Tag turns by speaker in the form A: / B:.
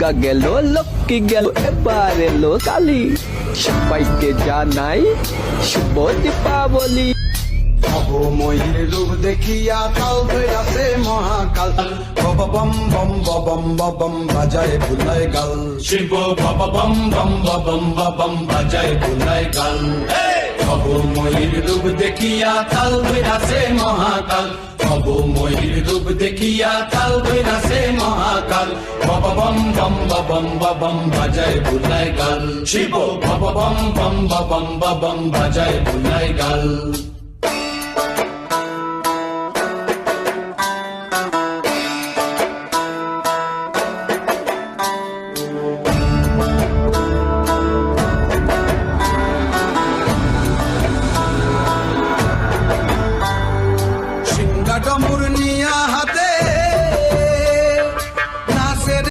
A: দুর্গা গেল লক্ষ্মী গেল এবার এলো কালী সবাইকে জানাই শুভ দীপাবলি।
B: রূপ দেখিয়া কাল ধৈরাছে মহাকাল। বব বম বম বম বম বাজায় ভুলায় গাল।
C: শিব বাবা বম বম বম বম বাজায় গাল। ময়ূর রূপ দেখিয়া মহাকাল। কব ময়ূর রূপ দেখিয়া কাল বৈরাসে মহাকাল বব বম বম বম বম বাজায় বুলাই গাল। শিব বব বম বম বম বম বাজায় বুলাই গাল